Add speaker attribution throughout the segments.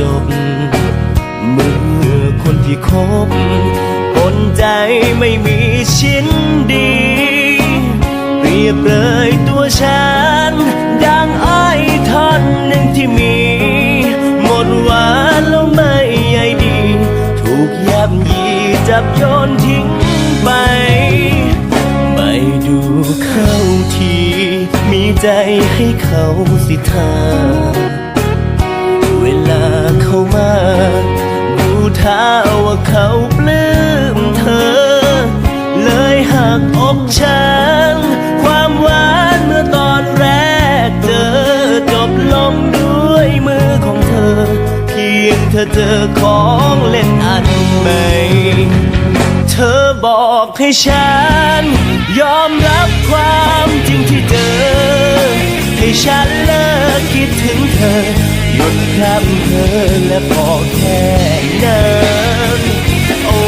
Speaker 1: จบ เมื่อคนที่คบคนใจไม่มีชิ้นดี เปรียบเลยตัวฉัน ดังอ้อยท่อนหนึ่งที่มี หมดหวานแล้วไม่ใยดี ถูกยับยีจับโยนทิ้งไป ไม่ดูเข้าที มีใจให้เขาสิทา เข้ามาดูท่าว่าเขาปลื้มเธอ เลยหักอกฉันความหวานเมื่อตอนแรกเจอจบลงด้วยมือของเธอ เพียงเธอเจอของเล่นอันใหม่เธอบอกให้ฉัน ยอมรับความจริงที่เจอ ให้ฉันเลิกคิดถึงเธอ หยุดคำเธอและพอแค่นั้นโอ้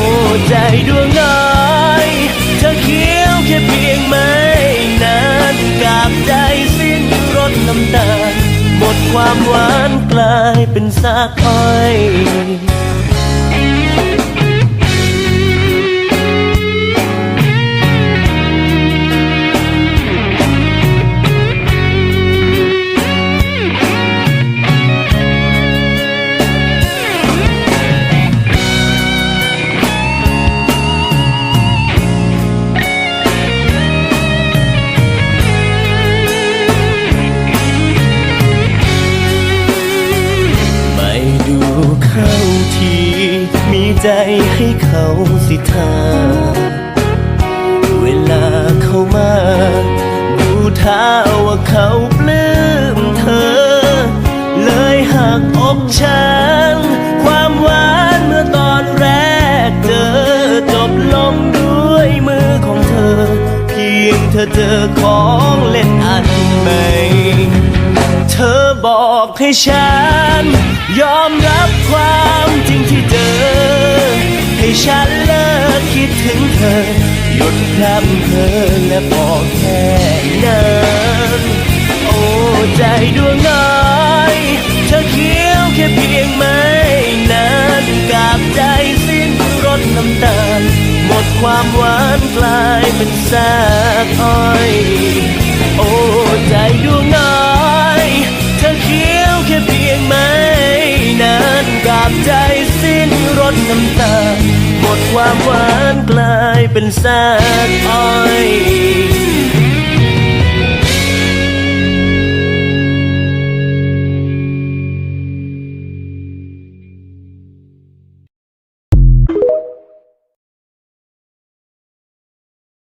Speaker 1: ใจดวงน้อยเธอเคี้ยวแค่เพียงไม่นานกาบใจสิ้นรสน้ำตาลหมดความหวานกลายเป็นซากอ้อย มีใจให้เขาสิทาเวลาเขามา ดูท่าว่าเขาปลื้มเธอ เลยหักอกฉันความหวานเมื่อตอนแรกเจอจบลงด้วยมือของเธอ เพียงเธอเจอของเล่นอันใหม่เธอบอกให้ฉัน ยอมรับความ ฉันเลิกคิดถึงเธอ หยุดคำเธอและพอกแค่นั้นโอ้ใจดวงน้อยเธอเคี้ยวแค่เพียงไม่นานกาบใจสิ้นรสน้ำตาล หมดความหวานกลายเป็นซากอ้อย โอ้ใจดวง ดความหวานกลายเป็นซากอ้อย